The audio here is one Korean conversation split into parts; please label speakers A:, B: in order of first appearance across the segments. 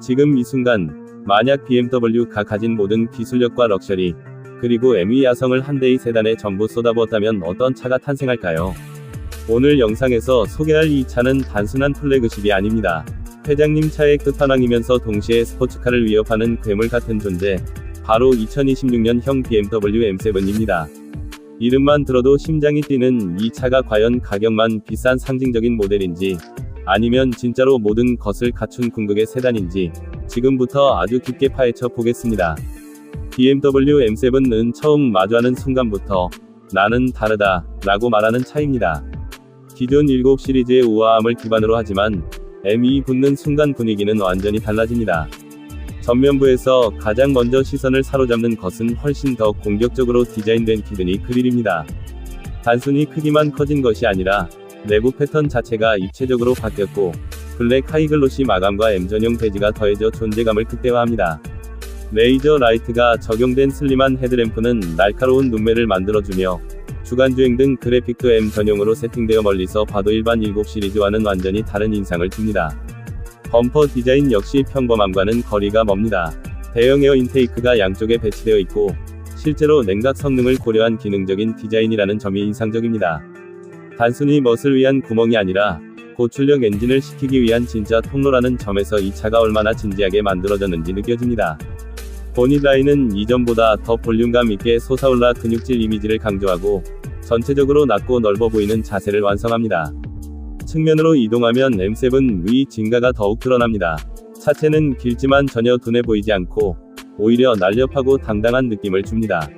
A: 지금 이 순간, 만약 BMW가 가진 모든 기술력과 럭셔리, 그리고 ME 야성을 한 대의 세단에 전부 쏟아부었다면 어떤 차가 탄생할까요? 오늘 영상에서 소개할 이 차는 단순한 플래그십이 아닙니다. 회장님 차의 끝판왕이면서 동시에 스포츠카를 위협하는 괴물 같은 존재, 바로 2026년형 BMW M7입니다. 이름만 들어도 심장이 뛰는 이 차가 과연 가격만 비싼 상징적인 모델인지, 아니면 진짜로 모든 것을 갖춘 궁극의 세단인지, 지금부터 아주 깊게 파헤쳐 보겠습니다. BMW M7은 처음 마주하는 순간부터, 나는 다르다, 라고 말하는 차입니다. 기존 7 시리즈의 우아함을 기반으로 하지만, M2 붙는 순간 분위기는 완전히 달라집니다. 전면부에서 가장 먼저 시선을 사로잡는 것은 훨씬 더 공격적으로 디자인된 키드니 그릴입니다. 단순히 크기만 커진 것이 아니라 내부 패턴 자체가 입체적으로 바뀌었고 블랙 하이글로시 마감과 M 전용 배지가 더해져 존재감을 극대화합니다. 레이저 라이트가 적용된 슬림한 헤드램프는 날카로운 눈매를 만들어주며 주간주행 등 그래픽도 M 전용으로 세팅되어 멀리서 봐도 일반 7 시리즈와는 완전히 다른 인상을 줍니다. 범퍼 디자인 역시 평범함과는 거리가 멉니다. 대형 에어 인테이크가 양쪽에 배치되어 있고, 실제로 냉각 성능을 고려한 기능적인 디자인이라는 점이 인상적입니다. 단순히 멋을 위한 구멍이 아니라, 고출력 엔진을 시키기 위한 진짜 통로라는 점에서 이 차가 얼마나 진지하게 만들어졌는지 느껴집니다. 보닛 라인은 이전보다 더 볼륨감 있게 솟아올라 근육질 이미지를 강조하고, 전체적으로 낮고 넓어 보이는 자세를 완성합니다. 측면으로 이동하면 M7 위 진가가 더욱 드러납니다. 차체는 길지만 전혀 둔해 보이지 않고 오히려 날렵하고 당당한 느낌을 줍니다.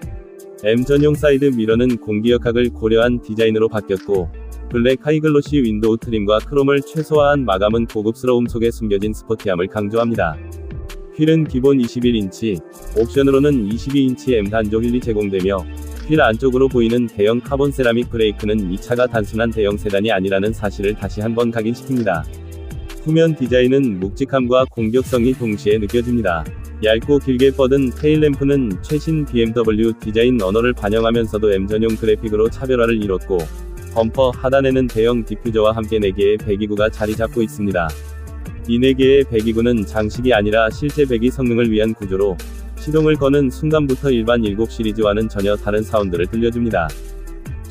A: M 전용 사이드 미러는 공기역학을 고려한 디자인으로 바뀌었고 블랙 하이글로시 윈도우 트림과 크롬을 최소화한 마감은 고급스러움 속에 숨겨진 스포티함을 강조합니다. 휠은 기본 21인치, 옵션으로는 22인치 M 단조 휠이 제공되며 휠 안쪽으로 보이는 대형 카본 세라믹 브레이크는 이 차가 단순한 대형 세단이 아니라는 사실을 다시 한번 각인시킵니다. 후면 디자인은 묵직함과 공격성이 동시에 느껴집니다. 얇고 길게 뻗은 테일램프는 최신 BMW 디자인 언어를 반영하면서도 M 전용 그래픽으로 차별화를 이뤘고, 범퍼 하단에는 대형 디퓨저와 함께 4개의 배기구가 자리 잡고 있습니다. 이 4개의 배기구는 장식이 아니라 실제 배기 성능을 위한 구조로, 시동을 거는 순간부터 일반 7 시리즈와는 전혀 다른 사운드를 들려줍니다.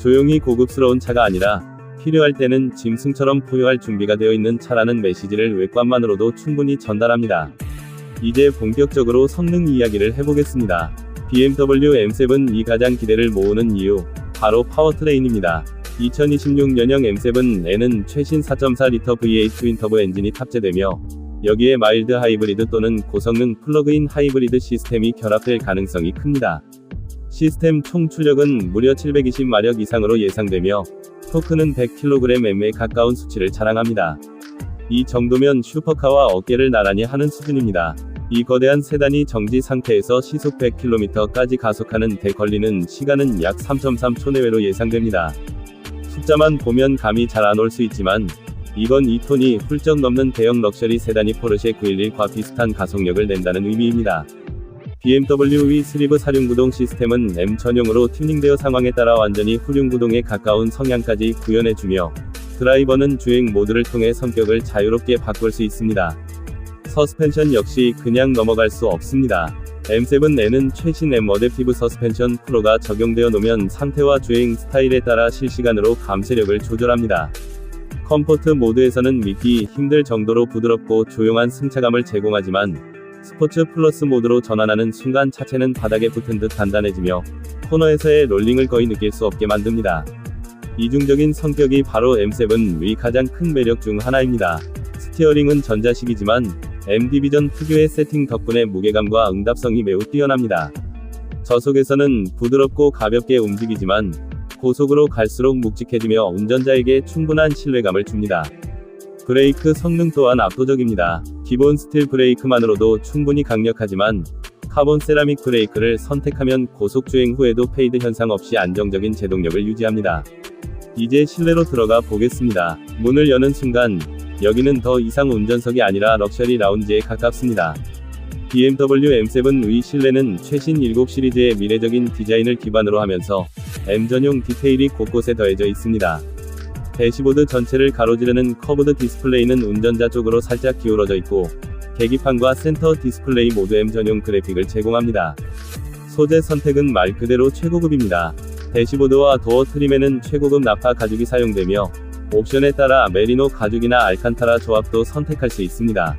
A: 조용히 고급스러운 차가 아니라 필요할 때는 짐승처럼 포효할 준비가 되어 있는 차라는 메시지를 외관만으로도 충분히 전달합니다. 이제 본격적으로 성능 이야기를 해보겠습니다. BMW M7이 가장 기대를 모으는 이유, 바로 파워트레인입니다. 2026년형 M7에는 최신 4.4리터 V8 트윈터보 엔진이 탑재되며, 여기에 마일드 하이브리드 또는 고성능 플러그인 하이브리드 시스템이 결합될 가능성이 큽니다. 시스템 총 출력은 무려 720마력 이상으로 예상되며 토크는 100kgm에 가까운 수치를 자랑합니다. 이 정도면 슈퍼카와 어깨를 나란히 하는 수준입니다. 이 거대한 세단이 정지 상태에서 시속 100km까지 가속하는 데 걸리는 시간은 약 3.3초 내외로 예상됩니다. 숫자만 보면 감이 잘 안 올 수 있지만 이건 2톤이 훌쩍 넘는 대형 럭셔리 세단이 포르쉐 911과 비슷한 가속력을 낸다는 의미입니다. BMW 슬리브 사륜구동 시스템은 M 전용으로 튜닝되어 상황에 따라 완전히 후륜구동에 가까운 성향까지 구현해주며 드라이버는 주행 모드를 통해 성격을 자유롭게 바꿀 수 있습니다. 서스펜션 역시 그냥 넘어갈 수 없습니다. M7에는 최신 M 어댑티브 서스펜션 프로가 적용되어 놓으면 상태와 주행 스타일에 따라 실시간으로 감쇄력을 조절합니다. 컴포트 모드에서는 믿기 힘들 정도로 부드럽고 조용한 승차감을 제공하지만 스포츠 플러스 모드로 전환하는 순간 차체는 바닥에 붙은 듯 단단해지며 코너에서의 롤링을 거의 느낄 수 없게 만듭니다. 이중적인 성격이 바로 M7의 가장 큰 매력 중 하나입니다. 스티어링은 전자식이지만 M 디비전 특유의 세팅 덕분에 무게감과 응답성이 매우 뛰어납니다. 저속에서는 부드럽고 가볍게 움직이지만 고속으로 갈수록 묵직해지며 운전자에게 충분한 신뢰감을 줍니다. 브레이크 성능 또한 압도적입니다. 기본 스틸 브레이크만으로도 충분히 강력하지만 카본 세라믹 브레이크를 선택하면 고속 주행 후에도 페이드 현상 없이 안정적인 제동력을 유지합니다. 이제 실내로 들어가 보겠습니다. 문을 여는 순간 여기는 더 이상 운전석이 아니라 럭셔리 라운지에 가깝습니다. BMW M7의 실내는 최신 7 시리즈의 미래적인 디자인을 기반으로 하면서 M 전용 디테일이 곳곳에 더해져 있습니다. 대시보드 전체를 가로지르는 커브드 디스플레이는 운전자 쪽으로 살짝 기울어져 있고 계기판과 센터 디스플레이 모두 M 전용 그래픽을 제공합니다. 소재 선택은 말 그대로 최고급입니다. 대시보드와 도어 트림에는 최고급 나파 가죽이 사용되며 옵션에 따라 메리노 가죽이나 알칸타라 조합도 선택할 수 있습니다.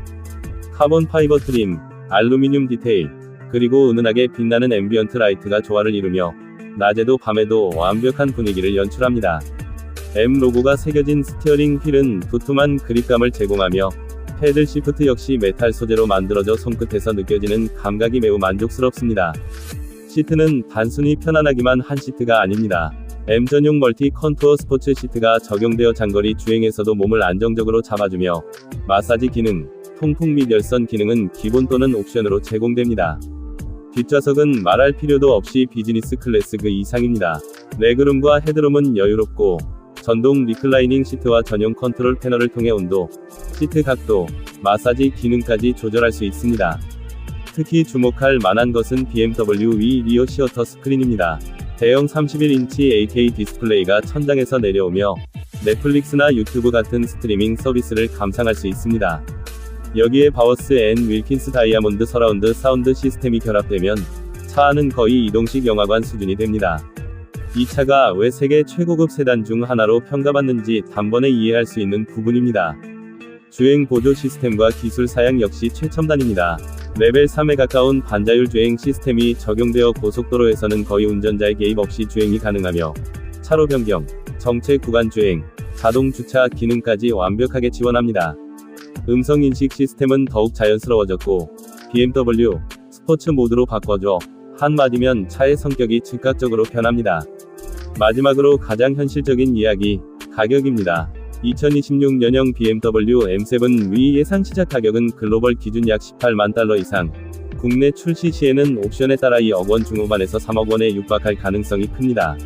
A: 카본 파이버 트림, 알루미늄 디테일, 그리고 은은하게 빛나는 앰비언트 라이트가 조화를 이루며 낮에도 밤에도 완벽한 분위기를 연출합니다. M 로고가 새겨진 스티어링 휠은 두툼한 그립감을 제공하며 패들 시프트 역시 메탈 소재로 만들어져 손끝에서 느껴지는 감각이 매우 만족스럽습니다. 시트는 단순히 편안하기만 한 시트가 아닙니다. M 전용 멀티 컨투어 스포츠 시트가 적용되어 장거리 주행에서도 몸을 안정적으로 잡아주며 마사지 기능, 통풍 및 열선 기능은 기본 또는 옵션으로 제공됩니다. 뒷좌석은 말할 필요도 없이 비즈니스 클래스 그 이상입니다. 레그룸과 헤드룸은 여유롭고 전동 리클라이닝 시트와 전용 컨트롤 패널을 통해 온도, 시트 각도, 마사지 기능까지 조절할 수 있습니다. 특히 주목할 만한 것은 BMW 위 리어 시어터 스크린입니다. 대형 31인치 8K 디스플레이가 천장에서 내려오며 넷플릭스나 유튜브 같은 스트리밍 서비스를 감상할 수 있습니다. 여기에 바워스 앤 윌킨스 다이아몬드 서라운드 사운드 시스템이 결합되면 차 안은 거의 이동식 영화관 수준이 됩니다. 이 차가 왜 세계 최고급 세단 중 하나로 평가받는지 단번에 이해할 수 있는 부분입니다. 주행 보조 시스템과 기술 사양 역시 최첨단입니다. 레벨 3에 가까운 반자율 주행 시스템이 적용되어 고속도로에서는 거의 운전자의 개입 없이 주행이 가능하며 차로 변경, 정체 구간 주행, 자동 주차 기능까지 완벽하게 지원합니다. 음성 인식 시스템은 더욱 자연스러워졌고 BMW 스포츠 모드로 바꿔줘 한마디면 차의 성격이 즉각적으로 변합니다. 마지막으로 가장 현실적인 이야기 가격입니다. 2026년형 BMW M7 위 예상 시작 가격은 글로벌 기준 약 18만 달러 이상. 국내 출시 시에는 옵션에 따라 2억 원 중후반에서 3억 원에 육박할 가능성이 큽니다.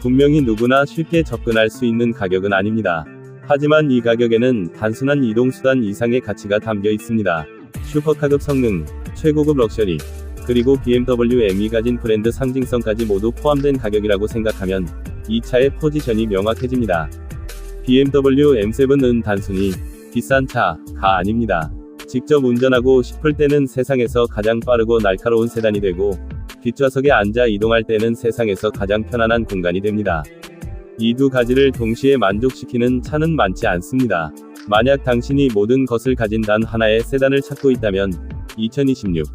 A: 분명히 누구나 쉽게 접근할 수 있는 가격은 아닙니다. 하지만 이 가격에는 단순한 이동수단 이상의 가치가 담겨 있습니다. 슈퍼카급 성능, 최고급 럭셔리, 그리고 BMW M이 가진 브랜드 상징성까지 모두 포함된 가격이라고 생각하면 이 차의 포지션이 명확해집니다. BMW M7은 단순히 비싼 차가 아닙니다. 직접 운전하고 싶을 때는 세상에서 가장 빠르고 날카로운 세단이 되고 뒷좌석에 앉아 이동할 때는 세상에서 가장 편안한 공간이 됩니다. 이 두 가지를 동시에 만족시키는 차는 많지 않습니다. 만약 당신이 모든 것을 가진 단 하나의 세단을 찾고 있다면 2026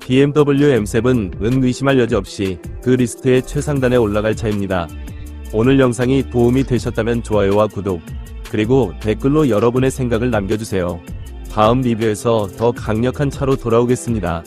B: BMW M7은 의심할 여지 없이 그 리스트의 최상단에 올라갈 차입니다. 오늘 영상이 도움이 되셨다면 좋아요와 구독, 그리고 댓글로 여러분의 생각을 남겨주세요. 다음 리뷰에서 더 강력한 차로 돌아오겠습니다.